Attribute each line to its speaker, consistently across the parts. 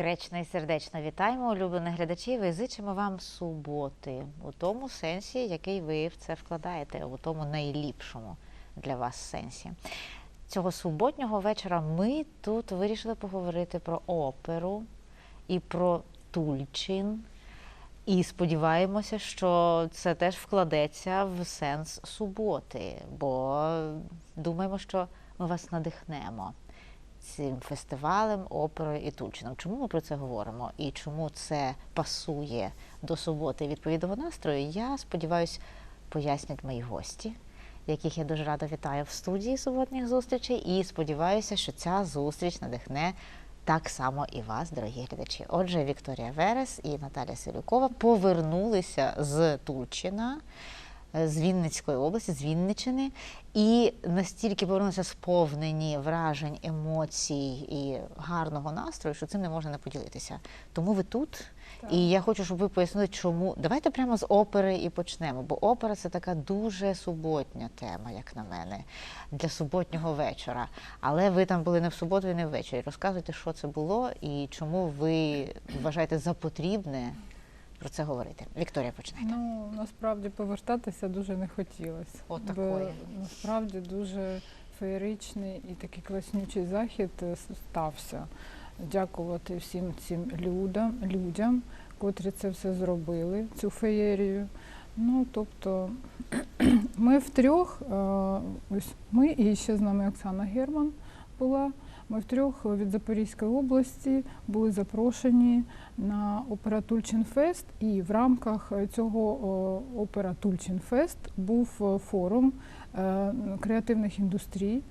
Speaker 1: Гречно і сердечно вітаємо улюблених глядачів і зичимо вам суботи у тому сенсі, який ви в це вкладаєте, у тому найліпшому для вас сенсі. Цього суботнього вечора ми тут вирішили поговорити про оперу і про Тульчин. І сподіваємося, що це теж вкладеться в сенс суботи, бо думаємо, що ми вас надихнемо цим фестивалем, оперою і Тульчином. Чому ми про це говоримо і чому це пасує до суботи відповідного настрою? Я сподіваюся, пояснять мої гості, яких я дуже рада вітаю в студії суботніх зустрічей. І сподіваюся, що ця зустріч надихне так само і вас, дорогі глядачі. Отже, Вікторія Верес і Наталя Селюкова повернулися з Тульчина. З Вінницької області, з Вінничини, і настільки повернулися сповнені вражень, емоцій і гарного настрою, що цим не можна не поділитися. Тому ви тут. І я хочу, щоб ви пояснили, чому. Давайте прямо з опери і почнемо. Бо опера це така дуже суботня тема, як на мене, для суботнього вечора. Але ви там були не в суботу і не ввечері. Розказуйте, що це було і чому ви вважаєте за потрібне про це говорити. Вікторія, починайте.
Speaker 2: Ну насправді повертатися дуже не хотілося.
Speaker 1: От
Speaker 2: Бо насправді дуже феєричний і такий класнючий захід е, стався. Дякувати всім цим людям, людям, котрі це все зробили, цю феєрію. Ну, тобто, ми втрьох, е, ось ми і ще з нами Оксана Герман була. Ми втрьох від Запорізької області були запрошені на опера Тульчинфест, і в рамках цього о, опера Тульчинфест був е, форум е, креативних індустрій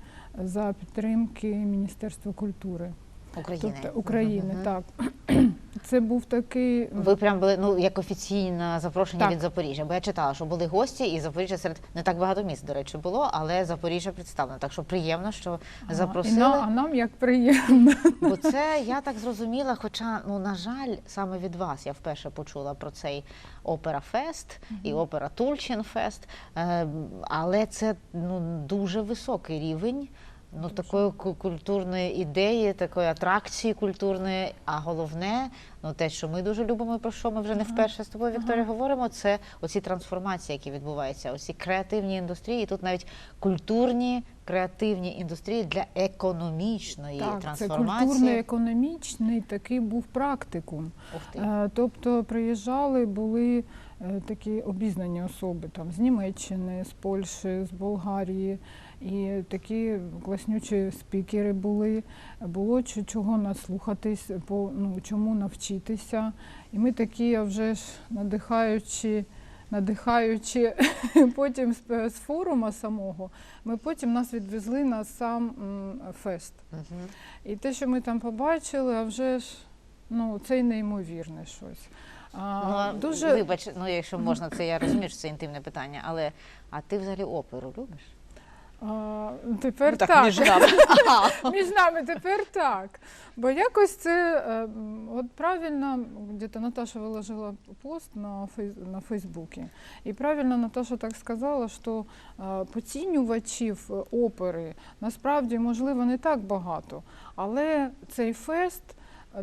Speaker 2: за підтримки Міністерства культури,
Speaker 1: України.
Speaker 2: тобто України.
Speaker 1: Мгм.
Speaker 2: Так це був такий
Speaker 1: Ви прям були ну як офіційне запрошення
Speaker 2: Так.
Speaker 1: від Запоріжжя, бо я читала, що були гості, і Запоріжжя серед не так багато міст, до речі, було, але Запоріжжя представлено. Так що приємно, що
Speaker 2: Ага,
Speaker 1: запросили.
Speaker 2: І нам, а нам як приємно.
Speaker 1: Бо це я так зрозуміла. Хоча, ну на жаль, саме від вас я вперше почула про цей опера фест і опера Тульчин фест. Е, але це ну дуже високий рівень. Ну, такої культурної ідеї, такої атракції культурної, а головне, ну те, що ми дуже любимо, і про що ми вже не вперше з тобою, Вікторія, говоримо, це оці трансформації, які відбуваються, оці креативні індустрії, і тут навіть культурні креативні індустрії для економічної
Speaker 2: Так, це
Speaker 1: трансформації.
Speaker 2: культурно-економічний такий був практикум.
Speaker 1: Ух ти.
Speaker 2: Е, Тобто приїжджали, були е, такі обізнані особи там з Німеччини, з Польщі, з Болгарії. І такі класнючі спікери були. Було чого наслухатись, по ну чому навчитися. І ми такі, вже ж надихаючи. Надихаючи потім з, з форума самого, ми потім нас відвезли на сам м, фест.
Speaker 1: Мгм.
Speaker 2: І те, що ми там побачили, а вже ж ну, це й неймовірне щось. А,
Speaker 1: Ну,
Speaker 2: дуже
Speaker 1: вибач, ну якщо можна, це я розумію, що це інтимне питання, але а ти взагалі оперу любиш?
Speaker 2: А, тепер
Speaker 1: Ну,
Speaker 2: так.
Speaker 1: між нами.
Speaker 2: Між нами тепер так. Бо якось це е, от правильно, де-то Наташа виложила пост на, фейс, на Фейсбуці. І правильно Наташа так сказала, що е, поцінювачів е, опери насправді можливо не так багато, але цей фест.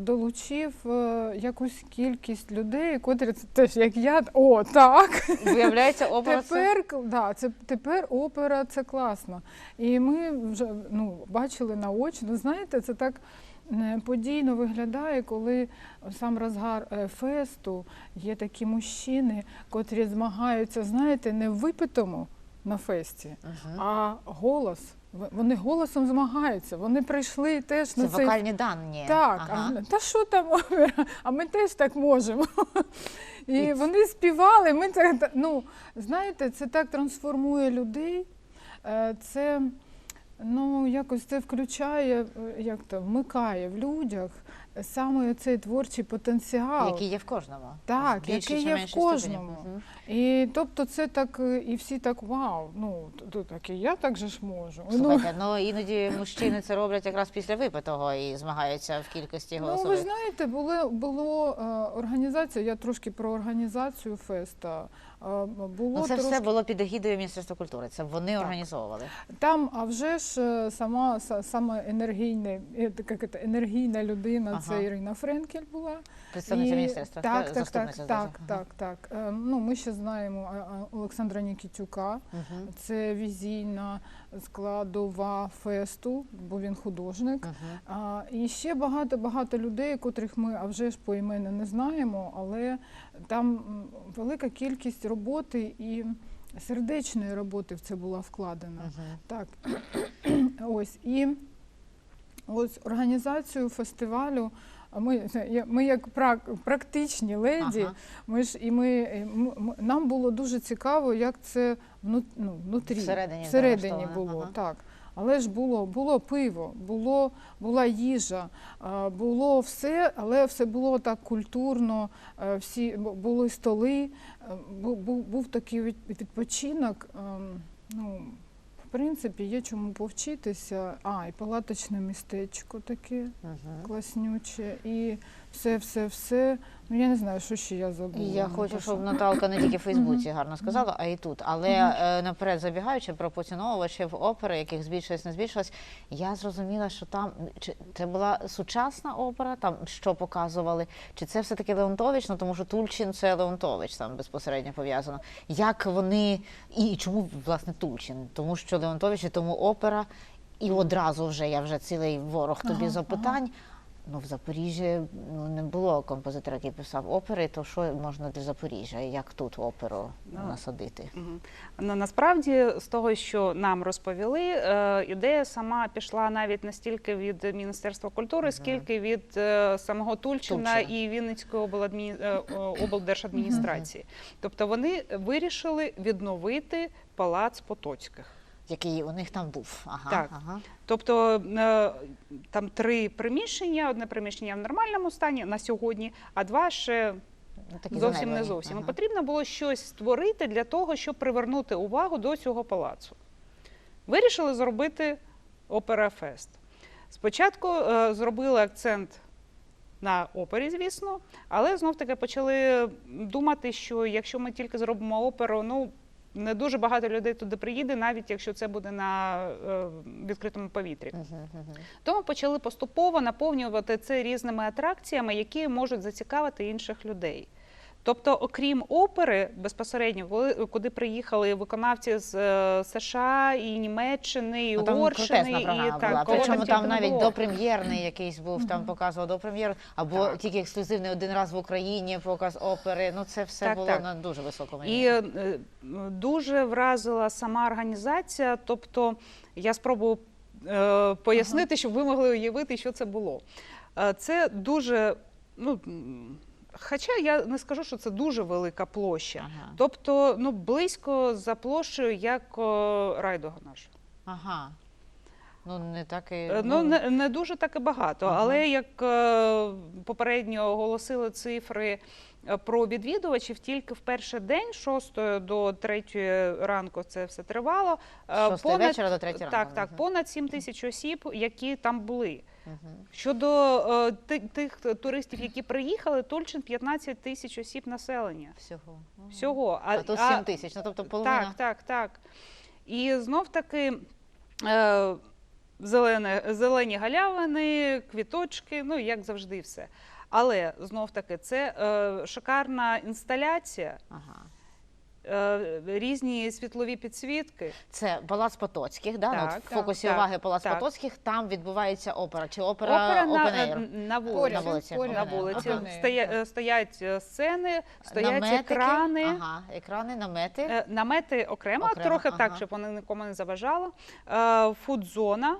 Speaker 2: Долучив е, якусь кількість людей, котрі це теж як я. О, так!
Speaker 1: Виявляється, опера
Speaker 2: Тепер, к- да, це, тепер опера це класно. І ми вже ну, бачили наочно. Знаєте, це так е, подійно виглядає, коли сам розгар е, фесту є такі мужчини, котрі змагаються, знаєте, не в випитому на фесті,
Speaker 1: Мгм.
Speaker 2: а голос. Вони голосом змагаються. Вони прийшли теж
Speaker 1: це
Speaker 2: на цей
Speaker 1: вокальні дані.
Speaker 2: так,
Speaker 1: Ага.
Speaker 2: та що там опера? А ми теж так можемо. І
Speaker 1: І
Speaker 2: вони співали. Ми так, ну, знаєте, це так трансформує людей. Е, Це ну, якось це включає, е, як то, вмикає в людях саме цей творчий потенціал.
Speaker 1: Який є в кожному.
Speaker 2: Так,
Speaker 1: В більшій
Speaker 2: який є в кожному. І тобто це так, е, і всі так вау, ну то так і я так же ж можу. Ну,
Speaker 1: Слухайте, ну іноді мужчини це роблять якраз після випитого і змагаються в кількості
Speaker 2: Ну, ви знаєте, було, було е, організація, я трошки про організацію феста. Було
Speaker 1: Ну, це
Speaker 2: трошки,
Speaker 1: все було під егідою Міністерства культури. Це вони організовували.
Speaker 2: Там, а вже ж е, сама са- сама енергійна, е, як це, енергійна людина,
Speaker 1: Ага.
Speaker 2: це Ірина Френкель була.
Speaker 1: Представниця
Speaker 2: І-
Speaker 1: міністерства.
Speaker 2: Так, так, так, так, так, так. Е, Ну, ми ще знаємо Олександра Нікітюка.
Speaker 1: Мгм.
Speaker 2: Це візійна складова фесту, бо він художник. А, і ще багато багато людей, котрих ми а вже ж поіменно не знаємо, але там велика кількість роботи і сердечної роботи в це була вкладена. Так, ось і ось організацію фестивалю. Ми, ми як прак- практичні леді,
Speaker 1: Ага.
Speaker 2: ми ж і ми, нам було дуже цікаво, як це ну, внутрі
Speaker 1: Всередині
Speaker 2: всередині було.
Speaker 1: ага.
Speaker 2: Так. Але ж було, було пиво, було, була їжа, було все, але все було так культурно, е, всі були столи, е, був, був такий відпочинок. ем, Ну, в принципі, є чому повчитися. А, і палаточне містечко таке
Speaker 1: Мгм.
Speaker 2: класнюче, і все, все, все. Ну я не знаю, що ще я забула.
Speaker 1: Я хочу, щоб Наталка не тільки в Фейсбуці гарно сказала, а і тут. Але е, наперед забігаючи про поціновувачів опери, яких збільшилось, не збільшилось, я зрозуміла, що там чи це була сучасна опера, там що показували, чи це все-таки Леонтович, ну тому що Тульчин це Леонтович там безпосередньо пов'язано. Як вони і чому власне Тульчин? Тому що Леонтович і тому опера, і одразу вже я вже цілий ворог тобі
Speaker 2: Ага,
Speaker 1: запитань. Ну, в Запоріжжі ну, не було композитора, який писав опери, то що можна для Запоріжжя? Як тут оперу
Speaker 3: Ну,
Speaker 1: насадити?
Speaker 3: Ну, насправді, з того, що нам розповіли, е, ідея сама пішла навіть не стільки від Міністерства культури, скільки від е, самого Тульчина,
Speaker 1: Тульчина.
Speaker 3: і Вінницької обладмі... е, облдержадміністрації. Тобто вони вирішили відновити палац Потоцьких.
Speaker 1: Який у них там був? Ага,
Speaker 3: Так.
Speaker 1: ага.
Speaker 3: Тобто е, там три приміщення: одне приміщення в нормальному стані на сьогодні, а два ще
Speaker 1: Ну, такі
Speaker 3: зовсім не зовсім.
Speaker 1: Ага.
Speaker 3: Потрібно було щось створити для того, щоб привернути увагу до цього палацу. Вирішили зробити опера фест. Спочатку е, зробили акцент на опері, звісно, але знов таки почали думати, що якщо ми тільки зробимо оперу, ну не дуже багато людей туди приїде, навіть якщо це буде на е, відкритому повітрі. Тому почали поступово наповнювати це різними атракціями, які можуть зацікавити інших людей. Тобто, окрім опери, безпосередньо, коли- куди приїхали виконавці з е, США і Німеччини, і
Speaker 1: Ну, там
Speaker 3: Угорщини,
Speaker 1: крутезна програма
Speaker 3: і
Speaker 1: була.
Speaker 3: так,
Speaker 1: Причому там навіть
Speaker 3: було.
Speaker 1: допрем'єрний якийсь був, там показував допрем'єру, або
Speaker 3: Так.
Speaker 1: тільки ексклюзивний один раз в Україні показ опери. Ну це все
Speaker 3: Так,
Speaker 1: було
Speaker 3: так.
Speaker 1: на дуже високому
Speaker 3: І
Speaker 1: рівні.
Speaker 3: е, дуже вразила сама організація. Тобто, я спробую е, пояснити, щоб ви могли уявити, що це було. Е, це дуже, ну. Хоча я не скажу, що це дуже велика площа.
Speaker 1: Ага.
Speaker 3: Тобто, ну близько за площею, як о, райдуга наша.
Speaker 1: ага. Ну не так і
Speaker 3: Е, Ну не, не дуже так і багато,
Speaker 1: Ага.
Speaker 3: але як е, попередньо оголосили цифри е, про відвідувачів, тільки в перший день, з 6 до 3 ранку, це все тривало. е,
Speaker 1: З 6 вечора до 3 ранку,
Speaker 3: Так, так, понад 7 тисяч осіб, які там були. Щодо е, тих туристів, які приїхали, Тульчин 15 тисяч осіб населення.
Speaker 1: всього.
Speaker 3: Всього.
Speaker 1: А тут 7 тисяч, ну тобто половина.
Speaker 3: Так, так, так. І знов таки е, зелене, зелені галявини, квіточки, ну як завжди, все. Але знов таки це е, шикарна інсталяція,
Speaker 1: Ага.
Speaker 3: Е, різні світлові підсвітки.
Speaker 1: Це Палац Потоцьких, да? ну,
Speaker 3: Так,
Speaker 1: в фокусі
Speaker 3: так,
Speaker 1: уваги Палац
Speaker 3: так.
Speaker 1: Потоцьких, там відбувається опера. Чи опера,
Speaker 3: Опера на, е, на
Speaker 1: На
Speaker 3: вулиці.
Speaker 1: вулиці.
Speaker 2: поряд.
Speaker 3: На вулиці Стоя- е, стоять сцени, стоять
Speaker 1: Наметики,
Speaker 3: екрани.
Speaker 1: Ага, екрани, намети.
Speaker 3: Намети окремо,
Speaker 1: Окремо,
Speaker 3: трохи
Speaker 1: ага.
Speaker 3: так, щоб вони нікому не заважало. Фудзона.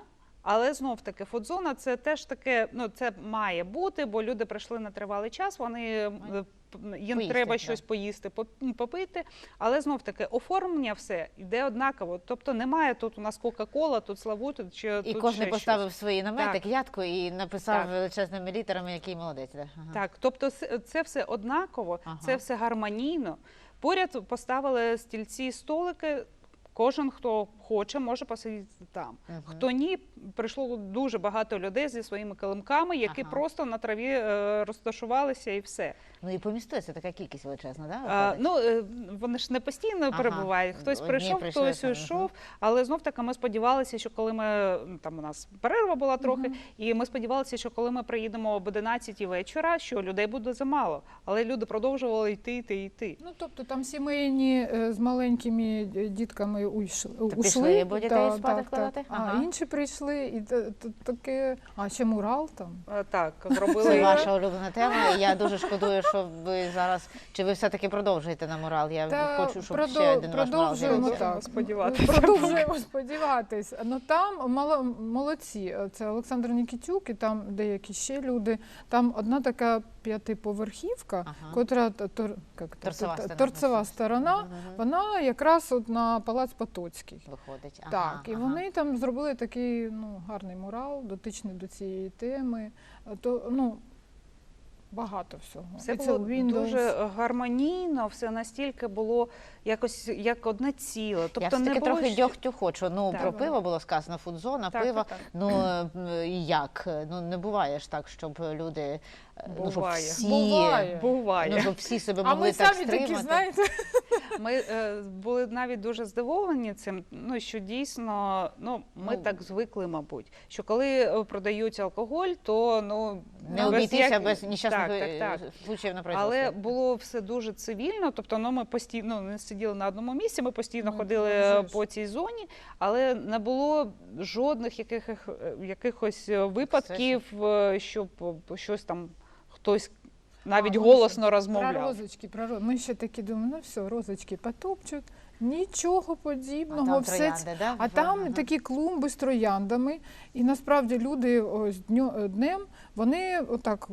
Speaker 3: Але знов таки фудзона це теж таке, ну це має бути, бо люди прийшли на тривалий час. Вони їм
Speaker 1: Поїсти,
Speaker 3: треба
Speaker 1: так.
Speaker 3: щось поїсти, поп- попити. Але знов таки оформлення все йде однаково. Тобто немає тут у нас Кока-Кола, тут Славут, чи
Speaker 1: І
Speaker 3: тут
Speaker 1: кожен
Speaker 3: ще
Speaker 1: поставив свої намети, ядку і написав
Speaker 3: Так.
Speaker 1: величезними літерами, який молодець. Да? Ага.
Speaker 3: Так, тобто с- це все однаково,
Speaker 1: Ага.
Speaker 3: це все гармонійно. Поряд поставили стільці, столики. Кожен, хто хоче, може посидіти там.
Speaker 1: Мгм.
Speaker 3: Хто ні, прийшло дуже багато людей зі своїми килимками, які
Speaker 1: Ага.
Speaker 3: просто на траві е, розташувалися і все.
Speaker 1: Ну і помістується така кількість величезна, да?
Speaker 3: А, ну, е, вони ж не постійно
Speaker 1: Ага.
Speaker 3: перебувають. Хтось
Speaker 1: Одні
Speaker 3: прийшов,
Speaker 1: прийшли,
Speaker 3: хтось
Speaker 1: там,
Speaker 3: уйшов. Але знов таки ми сподівалися, що коли ми там у нас перерва була трохи, і ми сподівалися, що коли ми приїдемо об 11 вечора, що людей буде замало. Але люди продовжували йти, йти, йти.
Speaker 2: Ну, тобто там сімейні е, з маленькими дітками уйшли.
Speaker 1: пішли,
Speaker 2: ушли,
Speaker 1: бо дітей спати вкладати?
Speaker 2: А
Speaker 1: Ага.
Speaker 2: інші прийшли, і та- та- таке, а ще мурал там.
Speaker 3: Е, Так,
Speaker 1: Це
Speaker 3: зробили.
Speaker 1: ваша улюблена тема. і Я дуже шкодую, що ви зараз. Чи ви все-таки продовжуєте на мурал? Я
Speaker 2: Та
Speaker 1: хочу, щоб
Speaker 2: продов-
Speaker 1: ще один ваш мурал
Speaker 2: продовжуємо
Speaker 1: з'явився.
Speaker 2: Так.
Speaker 3: сподіватися.
Speaker 2: Продовжуємо сподіватись. Ну там мало, молодці. Це Олександр Нікітюк і там деякі ще люди. Там одна така п'ятиповерхівка,
Speaker 1: Ага.
Speaker 2: котра тор, як то,
Speaker 1: Торцева
Speaker 2: т-
Speaker 1: сторона.
Speaker 2: торцева сторона,
Speaker 1: мгм.
Speaker 2: вона якраз от на Палац Потоцький.
Speaker 1: Виходить. Ага,
Speaker 2: Так, і
Speaker 1: ага.
Speaker 2: вони там зробили такий ну, гарний мурал, дотичний до цієї теми. То, ну, багато всього.
Speaker 3: Все
Speaker 2: І
Speaker 3: було
Speaker 2: Windows.
Speaker 3: дуже гармонійно, все настільки було якось як одне ціле. Тобто
Speaker 1: я все-таки
Speaker 3: не було
Speaker 1: трохи дьогтю хочу. Ну,
Speaker 3: Так.
Speaker 1: про пиво було сказано, фудзона,
Speaker 3: Так,
Speaker 1: пиво.
Speaker 3: так, так.
Speaker 1: Ну е, як? Ну не буває ж так, щоб люди е, ну, щоб всі
Speaker 2: Буває.
Speaker 3: Буває.
Speaker 1: ну, щоб всі себе
Speaker 2: А
Speaker 1: могли
Speaker 2: ми
Speaker 1: так
Speaker 2: самі
Speaker 1: стримати.
Speaker 2: такі, знаєте,
Speaker 3: Ми е, були навіть дуже здивовані цим. Ну що дійсно, ну ми
Speaker 1: Ну,
Speaker 3: так звикли, мабуть, що коли е, продають алкоголь, то ну
Speaker 1: Не
Speaker 3: без
Speaker 1: обійтися
Speaker 3: як-
Speaker 1: без нещасних
Speaker 3: так,
Speaker 1: е,
Speaker 3: так, так.
Speaker 1: случаїв на производстві.
Speaker 3: Але було все дуже цивільно, тобто ну, ми постійно не сиділи на одному місці, ми постійно
Speaker 2: Ну,
Speaker 3: ходили е, по цій зоні, але не було жодних яких, е, якихось е, випадків, щоб щось там хтось навіть
Speaker 2: А, ну,
Speaker 3: голосно
Speaker 2: Про
Speaker 3: розмовляв.
Speaker 2: розочки, про Ми ще такі думаємо, ну все, розочки потопчуть. Нічого
Speaker 1: а
Speaker 2: подібного.
Speaker 1: там
Speaker 2: все
Speaker 1: троянди,
Speaker 2: ц-
Speaker 1: да?
Speaker 2: А там
Speaker 1: Ага.
Speaker 2: такі клумби з трояндами, і насправді люди ось днем вони отак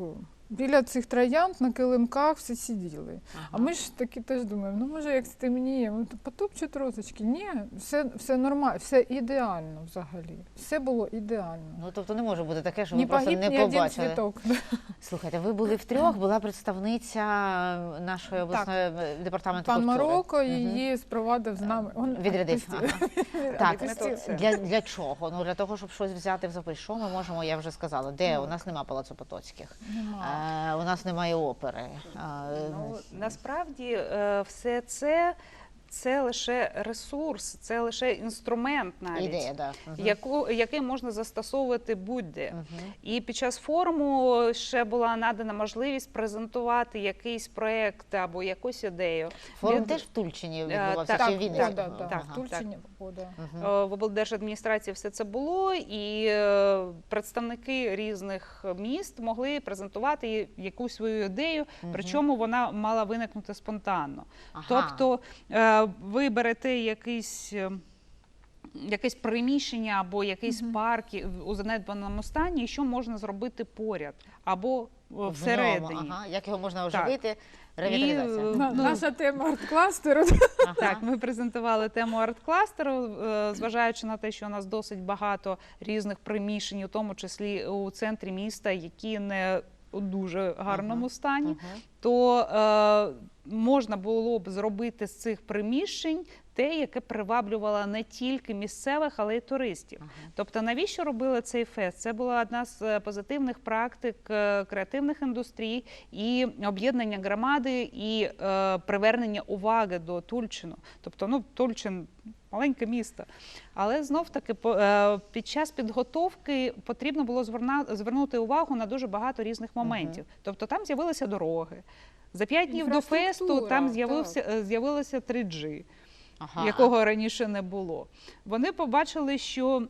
Speaker 2: біля цих троянд на килимках все сиділи. А ми ж такі теж думаємо, ну може як стемніє, ну, то потопчуть розочки. Ні, все, все нормально, все ідеально взагалі. Все було ідеально.
Speaker 1: Ну тобто не може бути таке, що
Speaker 2: Не
Speaker 1: ви просто
Speaker 2: погиб
Speaker 1: не
Speaker 2: ні один
Speaker 1: побачили.
Speaker 2: цвіток.
Speaker 1: Слухайте, ви були втрьох, була представниця нашої обласної е, департаменту
Speaker 2: Пан
Speaker 1: культури.
Speaker 2: Марокко
Speaker 1: Мгм.
Speaker 2: її спровадив з нами. Он
Speaker 1: Відрядив. Ага. Так, е, для, для чого? Ну для того, щоб щось взяти в Запоріжжя. Що ми можемо, я вже сказала, де у нас нема палацу Потоцьких,
Speaker 2: Нема.
Speaker 1: Е, у нас немає опери. Е,
Speaker 3: Ну, насправді е, все це, це лише ресурс, це лише інструмент навіть.
Speaker 1: ідея, да. Мгм.
Speaker 3: Яку, який можна застосовувати будь-де.
Speaker 1: Мгм.
Speaker 3: І під час форуму ще була надана можливість презентувати якийсь проєкт або якусь ідею.
Speaker 1: Форум
Speaker 3: Від-
Speaker 1: теж в Тульчині
Speaker 3: Е,
Speaker 1: відбувався,
Speaker 3: так,
Speaker 1: чи в
Speaker 3: так, так,
Speaker 2: в Тульчині Ода.
Speaker 1: Мгм.
Speaker 3: Е, В облдержадміністрації все це було, і е, представники різних міст могли презентувати якусь свою ідею,
Speaker 1: Мгм.
Speaker 3: причому вона мала виникнути спонтанно.
Speaker 1: Ага.
Speaker 3: Тобто ви берете якийсь. е, Якесь приміщення або якийсь
Speaker 2: Мгм.
Speaker 3: парк у занедбаному стані, і що можна зробити поряд або е,
Speaker 1: ньому,
Speaker 3: всередині.
Speaker 1: Ага. Як його можна оживити? Ревіталізація.
Speaker 3: І, Ну,
Speaker 2: Наша тема арт-кластеру.
Speaker 1: Ага.
Speaker 3: Так, ми презентували тему арт-кластеру, е, зважаючи на те, що у нас досить багато різних приміщень, у тому числі у центрі міста, які не у дуже гарному стані,
Speaker 1: Мгм.
Speaker 3: то е, можна було б зробити з цих приміщень те, яке приваблювало не тільки місцевих, але й туристів.
Speaker 1: Ага.
Speaker 3: Тобто, навіщо робили цей фест? Це була одна з е, позитивних практик е, креативних індустрій і об'єднання громади і е, привернення уваги до Тульчину. Тобто, ну Тульчин. Маленьке місто, але знов таки е, під час підготовки потрібно було звернути увагу на дуже багато різних моментів. Тобто там з'явилися дороги. За п'ять днів до фесту там з'явилося 3G
Speaker 1: Ага.
Speaker 3: якого раніше не було. Вони побачили, що.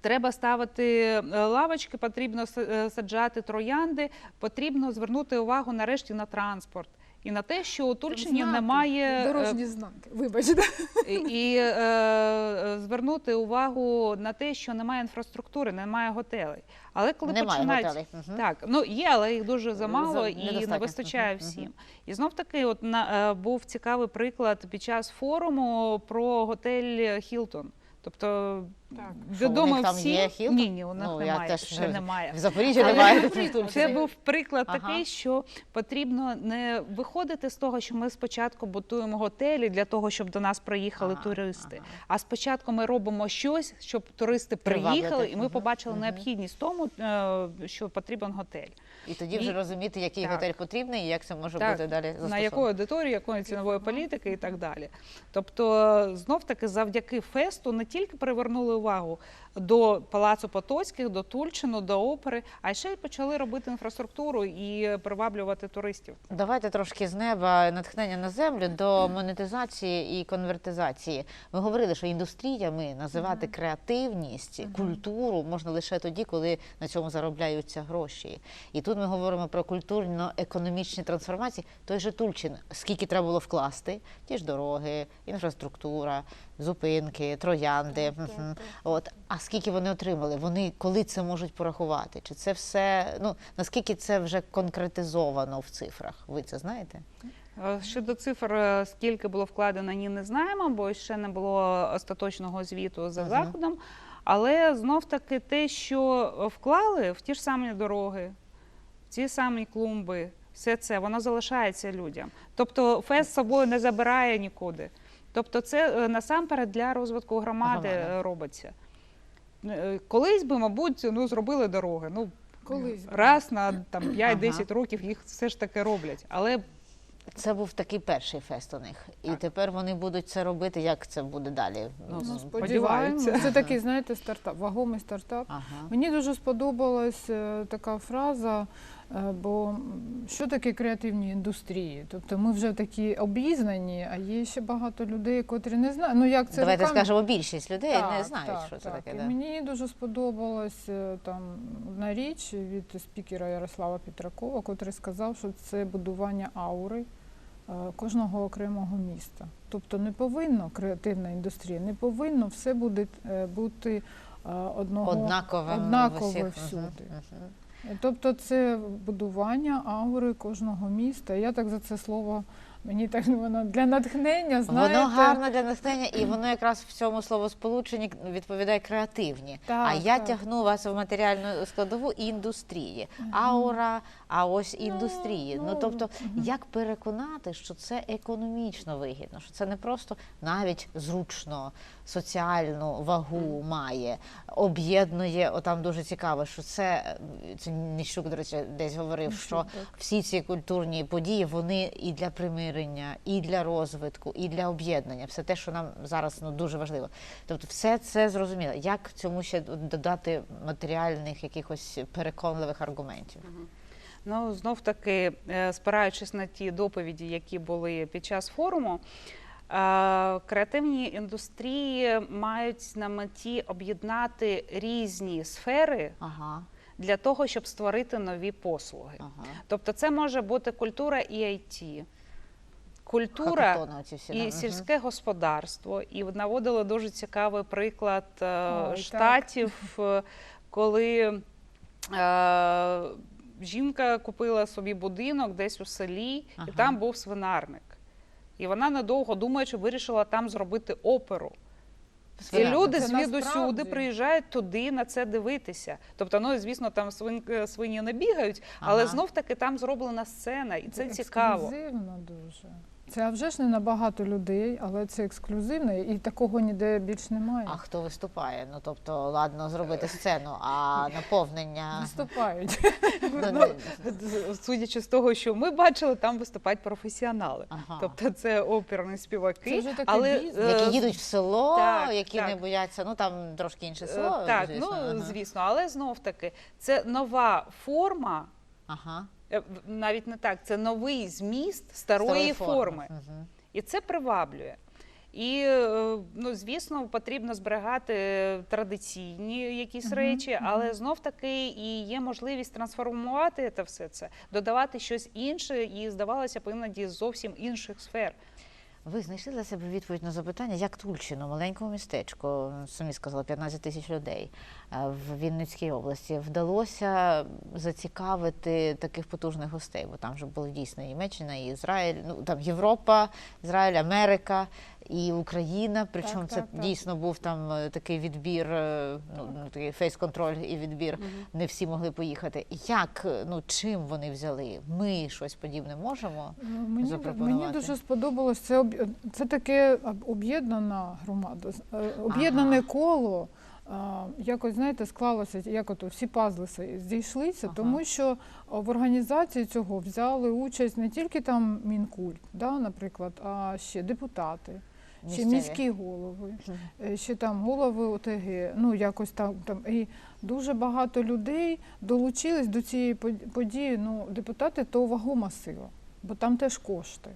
Speaker 3: Треба ставити е, лавочки, потрібно е, саджати троянди, потрібно звернути увагу нарешті на транспорт і на те, що у Тульчині
Speaker 2: Знаки,
Speaker 3: немає е,
Speaker 2: Дорожні знаки. Вибачте.
Speaker 3: і, і е, е, звернути увагу на те, що немає інфраструктури, немає готелей. Але коли
Speaker 1: Немає
Speaker 3: починають
Speaker 1: готелей.
Speaker 3: Так, ну є, але їх дуже замало
Speaker 1: За-
Speaker 3: і не вистачає всім. І знов таки, от на е, був цікавий приклад під час форуму про готель Хілтон. Тобто
Speaker 2: Так.
Speaker 1: Що, у них там є Хілтон?
Speaker 3: Ні, ні, у них
Speaker 1: Ну, я
Speaker 3: немає.
Speaker 1: теж
Speaker 3: ще
Speaker 1: не-
Speaker 3: немає.
Speaker 1: В Запоріжжі
Speaker 3: Але
Speaker 1: немає.
Speaker 3: це Це був приклад
Speaker 1: Ага.
Speaker 3: такий, що потрібно не виходити з того, що ми спочатку будуємо готелі для того, щоб до нас приїхали
Speaker 1: Ага,
Speaker 3: туристи.
Speaker 1: ага.
Speaker 3: А спочатку ми робимо щось, щоб туристи
Speaker 1: Привабити.
Speaker 3: приїхали, і ми
Speaker 1: Мгм,
Speaker 3: побачили необхідність в тому, е, що потрібен готель.
Speaker 1: І тоді вже
Speaker 3: І-
Speaker 1: розуміти, який
Speaker 3: Так.
Speaker 1: готель потрібний і як це може
Speaker 3: Так,
Speaker 1: бути далі
Speaker 3: на
Speaker 1: застосовано.
Speaker 3: яку аудиторію, якої цінової політики і так далі. Тобто, знов таки, завдяки фесту не тільки привернули увагу до Палацу Потоцьких, до Тульчину, до опери, а ще й почали робити інфраструктуру і приваблювати туристів.
Speaker 1: Давайте трошки з неба натхнення на землю до монетизації і конвертизації. Ми говорили, що індустріями називати креативність, культуру можна лише тоді, коли на цьому заробляються гроші. І тут ми говоримо про культурно-економічні трансформації. Той же Тульчин, скільки треба було вкласти, ті ж дороги, інфраструктура, зупинки, троянди. От а скільки вони отримали? Вони коли це можуть порахувати? Чи це все ну наскільки це вже конкретизовано в цифрах? Ви це знаєте?
Speaker 3: Е, Щодо цифр, е, скільки було вкладено, ні, не знаємо, бо ще не було остаточного звіту за заходом. Але знов таки те, що вклали в ті ж самі дороги, в ті самі клумби, все це воно залишається людям. Тобто фест з собою не забирає нікуди. Тобто, це е, насамперед для розвитку громади робиться. Е, Колись би, мабуть, ну, зробили дороги. Ну,
Speaker 2: Колись
Speaker 3: раз на там, 5-10
Speaker 1: Ага.
Speaker 3: років їх все ж таки роблять. Але
Speaker 1: Це був такий перший фест у них, і
Speaker 3: Так.
Speaker 1: тепер вони будуть це робити. Як це буде далі?
Speaker 3: Ну,
Speaker 2: Ну, сподіваємося. Це такий, знаєте, стартап, вагомий стартап.
Speaker 1: Ага.
Speaker 2: Мені дуже сподобалась е, така фраза, бо що таке креативні індустрії? Тобто ми вже такі обізнані, а є ще багато людей, котрі не знають. Ну як це
Speaker 1: Давайте
Speaker 2: руками-
Speaker 1: скажемо, більшість людей не знають,
Speaker 2: так,
Speaker 1: що це
Speaker 2: так.
Speaker 1: таке.
Speaker 2: І
Speaker 1: Да?
Speaker 2: мені дуже сподобалась е, там одна річ від спікера Ярослава Петракова, котрий сказав, що це будування аури е, кожного окремого міста. Тобто не повинно креативна індустрія, не повинно все буде е, бути е, одного однаково всюди.
Speaker 1: Мгм.
Speaker 2: Тобто це будування аури кожного міста. Я так за це слово мені так воно для натхнення знаєте.
Speaker 1: Воно гарне для натхнення, і воно якраз в цьому словосполученні відповідає креативні.
Speaker 2: Так,
Speaker 1: а я
Speaker 2: так.
Speaker 1: тягну вас в матеріальну складову індустрії. Аура, а ось індустрії. Ну,
Speaker 2: ну,
Speaker 1: тобто,
Speaker 2: мгм.
Speaker 1: як переконати, що це економічно вигідно, що це не просто навіть зручно соціальну вагу має, об'єднує. Отам дуже цікаво, що це це Ніщук, до речі, десь говорив, що
Speaker 2: Так.
Speaker 1: всі ці культурні події вони і для примирення, і для розвитку, і для об'єднання. Все те, що нам зараз ну дуже важливо. Тобто, все це зрозуміло. Як цьому ще додати матеріальних якихось переконливих аргументів?
Speaker 3: Ну, знов таки, е, спираючись на ті доповіді, які були під час форуму, е, креативні індустрії мають на меті об'єднати різні сфери
Speaker 1: Ага,
Speaker 3: для того, щоб створити нові послуги.
Speaker 1: ага.
Speaker 3: Тобто, це може бути культура і IT, культура
Speaker 1: всі,
Speaker 3: і сільське господарство. І наводили дуже цікавий приклад е,
Speaker 2: Ой,
Speaker 3: штатів, е, коли е, жінка купила собі будинок десь у селі,
Speaker 1: Ага.
Speaker 3: і там був свинарник. І вона недовго думаючи, вирішила там зробити оперу. І люди звідусюди приїжджають туди на це дивитися. Тобто, ну звісно, там свин, свині не бігають, але
Speaker 1: Ага.
Speaker 3: знов таки там зроблена сцена, і це цікаво.
Speaker 2: Ексклюзивно дуже. Це вже ж не на багато людей, але це ексклюзивно, і такого ніде більш немає.
Speaker 1: А хто виступає? Ну тобто, ладно, зробити сцену, а наповнення
Speaker 2: Виступають.
Speaker 1: ну,
Speaker 3: Ну, Судячи з того, що ми бачили, там виступають професіонали.
Speaker 1: Ага.
Speaker 3: Тобто це оперні співаки,
Speaker 2: Це вже такий
Speaker 3: але
Speaker 2: бізнес.
Speaker 3: е,
Speaker 1: які їдуть в село,
Speaker 3: так,
Speaker 1: які
Speaker 3: так.
Speaker 1: не бояться. Ну там трошки інше
Speaker 3: е,
Speaker 1: село.
Speaker 3: так,
Speaker 1: звісно.
Speaker 3: ну
Speaker 1: ага.
Speaker 3: звісно, але знов таки це нова форма.
Speaker 1: Ага.
Speaker 3: Е, Навіть не так, це новий зміст старої,
Speaker 1: Старої
Speaker 3: форми.
Speaker 1: Мгм.
Speaker 3: І це приваблює. І, е, ну, звісно, потрібно зберігати традиційні якісь
Speaker 2: Мгм,
Speaker 3: речі,
Speaker 2: мгм.
Speaker 3: але знов таки і є можливість трансформувати це все це, додавати щось інше, і здавалося б іноді з зовсім інших сфер.
Speaker 1: Ви знайшли для себе відповідь на запитання, як Тульчину, маленькому містечку, самі сказали, 15 тисяч людей е, в Вінницькій області, вдалося зацікавити таких потужних гостей, бо там вже були дійсно Німеччина, і Ізраїль, ну там Європа, Ізраїль, Америка. І Україна. Причому
Speaker 2: Так,
Speaker 1: це
Speaker 2: так, так.
Speaker 1: дійсно був там е, такий відбір, е, ну такий фейс-контроль і відбір. Не всі могли поїхати. Як е, ну чим вони взяли? Ми щось подібне можемо?
Speaker 2: Ну, Мені, мені дуже сподобалось. Це об- це таке об'єднана громада, об'єднане
Speaker 1: Ага.
Speaker 2: коло. Якось знаєте, склалося, як ото всі пазли зійшлися,
Speaker 1: Ага.
Speaker 2: тому що в організації цього взяли участь не тільки там мінкульт, да, наприклад, а ще депутати,
Speaker 1: Місцеві?
Speaker 2: міські голови, е, ще там голови ОТГ, ну якось там, там і дуже багато людей долучились до цієї події. Ну, депутати то вагома сила, бо там теж кошти.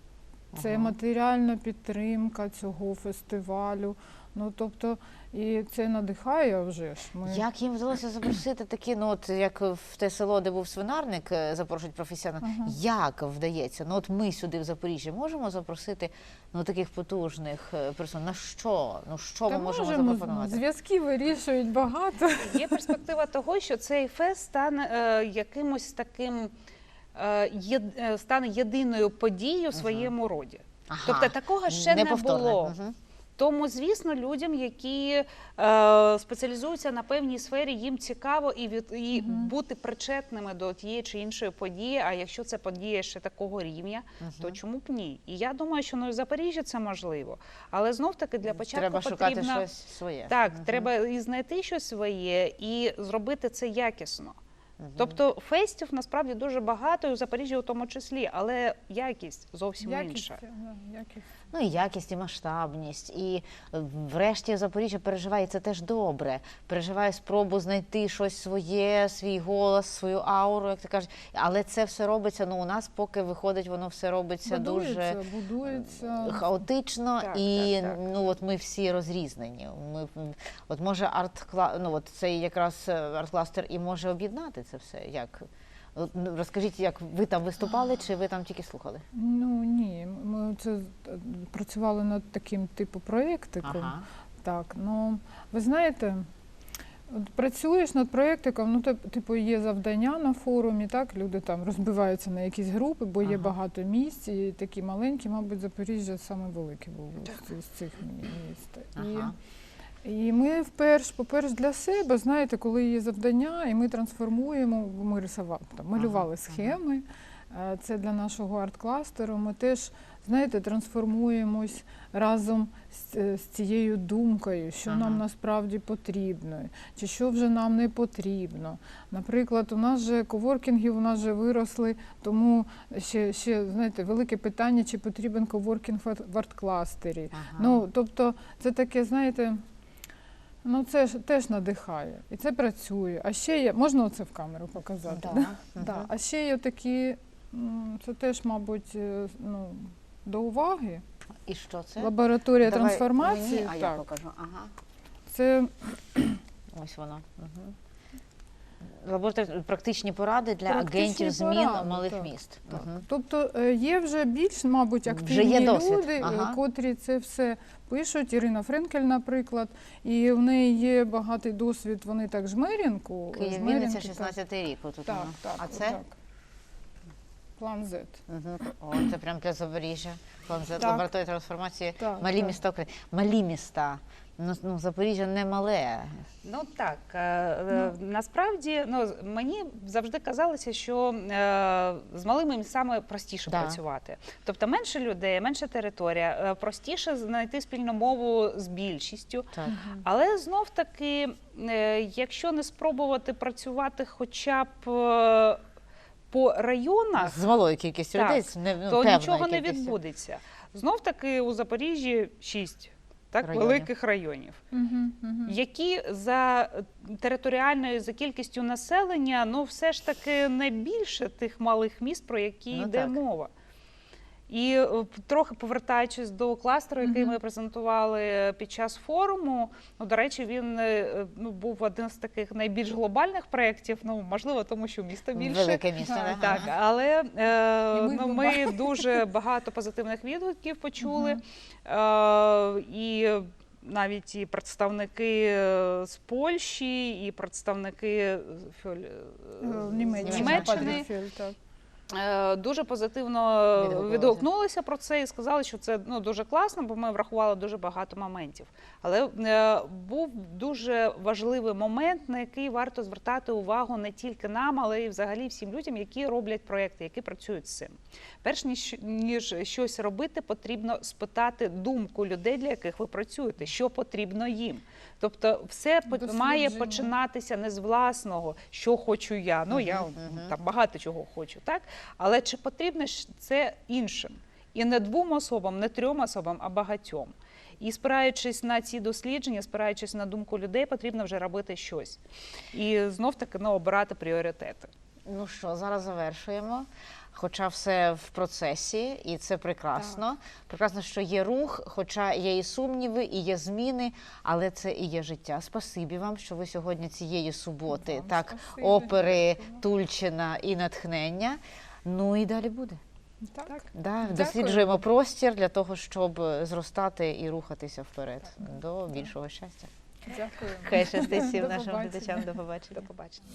Speaker 2: Це матеріальна підтримка цього фестивалю. Ну тобто, і це надихає вже ж. Ми
Speaker 1: Як їм вдалося запросити такі, ну от як в те село, де був свинарник, е, запрошують професіонал.
Speaker 2: Ага.
Speaker 1: Як вдається? Ну от ми сюди в Запоріжжі можемо запросити ну таких потужних е, персон. На що? Ну що
Speaker 2: Та
Speaker 1: ми можемо
Speaker 2: можемо,
Speaker 1: запропонувати?
Speaker 2: зв'язки вирішують багато.
Speaker 3: Є перспектива того, що цей фест стане е, якимось таким. е, е, Стане єдиною подією в своєму роді.
Speaker 1: Ага.
Speaker 3: Тобто такого ще не
Speaker 1: Неповторне.
Speaker 3: було.
Speaker 1: Мгм.
Speaker 3: Тому, звісно, людям, які е, спеціалізуються на певній сфері, їм цікаво і від і
Speaker 2: Мгм.
Speaker 3: бути причетними до тієї чи іншої події. А якщо це подія ще такого рівня, то чому б ні? І я думаю, що ну, в Запоріжжі це можливо. Але знов таки для початку
Speaker 1: Треба
Speaker 3: потрібно
Speaker 1: шукати щось своє.
Speaker 3: так,
Speaker 1: Мгм.
Speaker 3: треба і знайти щось своє, і зробити це якісно. Тобто фестів насправді дуже багато, і у Запоріжжі у тому числі, але якість зовсім
Speaker 2: Якість,
Speaker 3: інша.
Speaker 2: да, якість.
Speaker 1: Ну і якість, і масштабність, і е, врешті Запоріжжя переживає і це теж добре. Переживає спробу знайти щось своє, свій голос, свою ауру, як ти кажеш. Але це все робиться. Ну у нас поки виходить, воно все робиться дуже
Speaker 2: Будується, будується.
Speaker 1: хаотично,
Speaker 3: Так,
Speaker 1: і
Speaker 3: так, так.
Speaker 1: ну от ми всі розрізнені. Ми от може арт ну от цей якраз е, арт-кластер і може об'єднати це все. Як ну, розкажіть, як ви там виступали, чи ви там тільки слухали?
Speaker 2: Ну ні, ми це е, працювали над таким типу проєктиком.
Speaker 1: Ага.
Speaker 2: Так, ну ви знаєте, от працюєш над проєктиком, ну тип- типу є завдання на форумі, так люди там розбиваються на якісь групи, бо є
Speaker 1: Ага.
Speaker 2: багато місць, і такі маленькі, мабуть, Запоріжжя саме велике було з, цих мі- міст.
Speaker 1: Ага.
Speaker 2: І, і ми вперш, по-перше, для себе, знаєте, коли є завдання, і ми трансформуємо, ми рисували, там, малювали схеми. е, Це для нашого арт-кластеру. Ми теж, знаєте, трансформуємось разом з, е, з цією думкою, що
Speaker 1: Ага.
Speaker 2: нам насправді потрібно, чи що вже нам не потрібно. Наприклад, у нас же коворкінги у нас же виросли, тому ще, ще знаєте, велике питання, чи потрібен коворкінг в арт-кластері.
Speaker 1: Ага.
Speaker 2: Ну, тобто, це таке, знаєте, ну це ж теж надихає. І це працює. А ще є, можна оце в камеру показати?
Speaker 1: Да.
Speaker 2: Да? Да. А ще є такі, це теж, мабуть, е, ну, до уваги.
Speaker 1: І що це?
Speaker 2: Лабораторія
Speaker 1: Давай
Speaker 2: трансформації.
Speaker 1: мені, а я покажу. Ага.
Speaker 2: це
Speaker 1: Ось вона. Угу. Лабораторні практичні поради для
Speaker 2: Практичні
Speaker 1: агентів змін
Speaker 2: поради,
Speaker 1: малих
Speaker 2: так,
Speaker 1: міст.
Speaker 2: Так.
Speaker 1: Мгм.
Speaker 2: Тобто е, є вже більш, мабуть, активні люди, е,
Speaker 1: ага.
Speaker 2: котрі це все пишуть. Ірина Френкель, наприклад, і в неї є багатий досвід. Вони так жмерінку.
Speaker 1: Київ Вінниця,
Speaker 2: Жмеринки, так.
Speaker 1: 16 рік. Отут
Speaker 2: Так,
Speaker 1: воно.
Speaker 2: так.
Speaker 1: а це?
Speaker 2: отак. План Z.
Speaker 1: Угу. О, це прямо для Запоріжжя. План
Speaker 2: Так.
Speaker 1: лабораторія трансформації.
Speaker 2: Так,
Speaker 1: Малі
Speaker 2: так.
Speaker 1: міста України. Малі міста. Ну, ну, Запоріжжя не мале.
Speaker 3: Ну так е, е, насправді ну мені завжди казалося, що е, з малими містами простіше
Speaker 1: Да.
Speaker 3: працювати. Тобто менше людей, менша територія, простіше знайти спільну мову з більшістю.
Speaker 1: Так.
Speaker 3: Але знов таки, е, якщо не спробувати працювати хоча б е, по районах,
Speaker 1: З малою кількістю
Speaker 3: Так.
Speaker 1: людей, не, ну,
Speaker 3: то нічого не відбудеться. Знов таки у Запоріжжі шість так,
Speaker 1: Районів.
Speaker 3: великих районів.
Speaker 2: Мгм, мгм.
Speaker 3: які за територіальною за кількістю населення, ну все ж таки не більше тих малих міст, про які
Speaker 1: Ну,
Speaker 3: йде
Speaker 1: так.
Speaker 3: мова. І е, трохи повертаючись до кластеру, який
Speaker 2: Мгм.
Speaker 3: ми презентували під час форуму. Ну, до речі, він е, ну, був один з таких найбільш глобальних проєктів. Ну, можливо, тому що місто більше.
Speaker 1: Велике місто. Да.
Speaker 3: Так, але е,
Speaker 2: ми
Speaker 3: ну, ми дуже багато позитивних відгуків почули.
Speaker 2: Мгм.
Speaker 3: Е, і навіть і представники е, з Польщі, і представники з Фьоль-
Speaker 2: Німеччини.
Speaker 3: з
Speaker 1: Німеччини.
Speaker 3: Е, дуже позитивно
Speaker 1: відгукнулися
Speaker 3: про це і сказали, що це ну, дуже класно, бо ми врахували дуже багато моментів. Але е, був дуже важливий момент, на який варто звертати увагу не тільки нам, але й взагалі всім людям, які роблять проекти, які працюють з цим. Перш ніж, ніж щось робити, потрібно спитати думку людей, для яких ви працюєте, що потрібно їм. Тобто, все по- має починатися не з власного, що хочу я. Ну я там багато чого хочу, так але чи потрібно це іншим? І не двом особам, не трьом особам, а багатьом. І спираючись на ці дослідження, спираючись на думку людей, потрібно вже робити щось. І знов таки ну, обирати пріоритети.
Speaker 1: Ну що, зараз завершуємо. Хоча все в процесі, і це прекрасно. Прекрасно, що є рух, хоча є і сумніви, і є зміни, але це і є життя. Спасибі вам, що ви сьогодні цієї суботи,
Speaker 2: Вам
Speaker 1: так,
Speaker 2: спасибі.
Speaker 1: опери Тульчина і натхнення. Ну і далі буде.
Speaker 2: Так.
Speaker 1: Да,
Speaker 2: Дякую.
Speaker 1: досліджуємо простір для того, щоб зростати і рухатися вперед до більшого щастя.
Speaker 2: Дякую.
Speaker 1: Хай щастить всім нашим глядачам. До побачення.
Speaker 3: До побачення.